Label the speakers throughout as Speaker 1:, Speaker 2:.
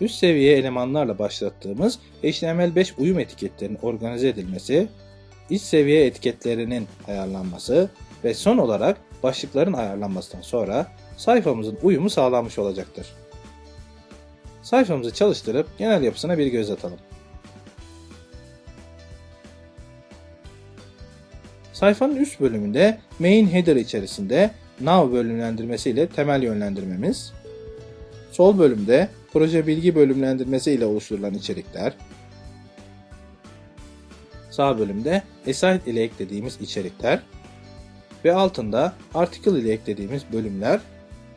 Speaker 1: üst seviye elemanlarla başlattığımız HTML5 uyum etiketlerinin organize edilmesi, iç seviye etiketlerinin ayarlanması ve son olarak başlıkların ayarlanmasından sonra sayfamızın uyumu sağlanmış olacaktır. Sayfamızı çalıştırıp genel yapısına bir göz atalım. Sayfanın üst bölümünde main header içerisinde nav bölümlendirmesi ile temel yönlendirmemiz, sol bölümde proje bilgi bölümlendirmesi ile oluşturulan içerikler, sağ bölümde aside ile eklediğimiz içerikler ve altında article ile eklediğimiz bölümler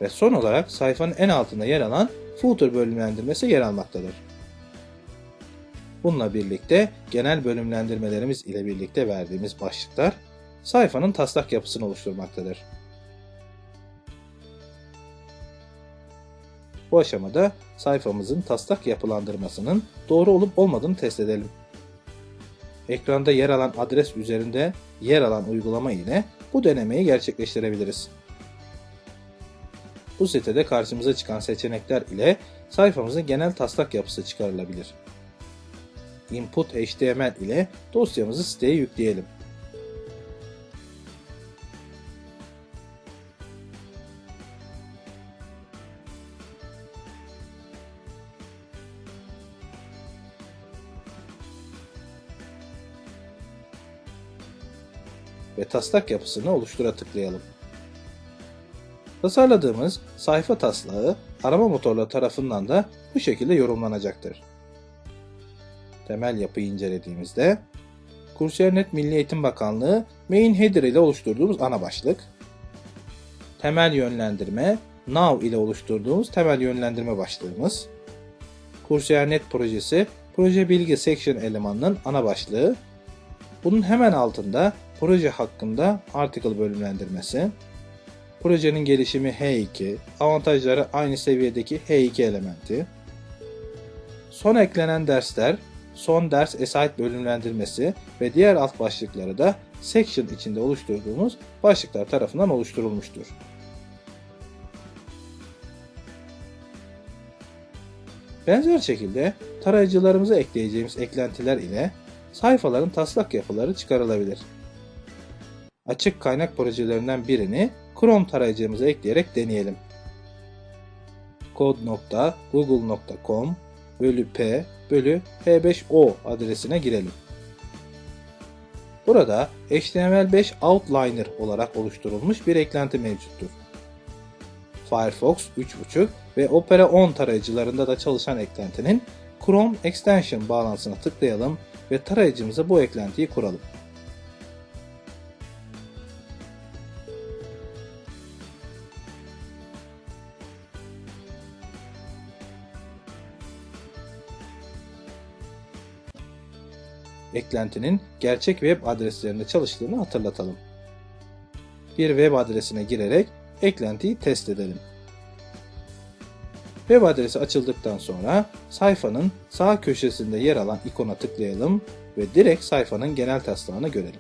Speaker 1: ve son olarak sayfanın en altında yer alan footer bölümlendirmesi yer almaktadır. Bununla birlikte genel bölümlendirmelerimiz ile birlikte verdiğimiz başlıklar sayfanın taslak yapısını oluşturmaktadır. Bu aşamada sayfamızın taslak yapılandırmasının doğru olup olmadığını test edelim. Ekranda yer alan adres üzerinde yer alan uygulama ile bu denemeyi gerçekleştirebiliriz. Bu sitede karşımıza çıkan seçenekler ile sayfamızın genel taslak yapısı çıkarılabilir. Input HTML ile dosyamızı siteye yükleyelim. Ve taslak yapısını oluştura tıklayalım. Tasarladığımız sayfa taslağı arama motorları tarafından da bu şekilde yorumlanacaktır. Temel yapıyı incelediğimizde Kursiyer.net Milli Eğitim Bakanlığı main header ile oluşturduğumuz ana başlık, temel yönlendirme Now ile oluşturduğumuz temel yönlendirme başlığımız, Kursiyer.net projesi proje bilgi section elemanının ana başlığı, bunun hemen altında proje hakkında article bölümlendirmesi, projenin gelişimi H2, avantajları aynı seviyedeki H2 elementi, son eklenen dersler, son ders aside bölümlendirmesi ve diğer alt başlıkları da section içinde oluşturduğumuz başlıklar tarafından oluşturulmuştur. Benzer şekilde tarayıcılarımıza ekleyeceğimiz eklentiler ile sayfaların taslak yapıları çıkarılabilir. Açık kaynak projelerinden birini Chrome tarayıcımıza ekleyerek deneyelim. code.google.com bölü p bölü h5o adresine girelim. Burada HTML5 Outliner olarak oluşturulmuş bir eklenti mevcuttur. Firefox 3.5 ve Opera 10 tarayıcılarında da çalışan eklentinin Chrome Extension bağlantısına tıklayalım ve tarayıcımıza bu eklentiyi kuralım. Eklentinin gerçek web adreslerinde çalıştığını hatırlatalım. Bir web adresine girerek eklentiyi test edelim. Web adresi açıldıktan sonra sayfanın sağ köşesinde yer alan ikona tıklayalım ve direkt sayfanın genel taslağını görelim.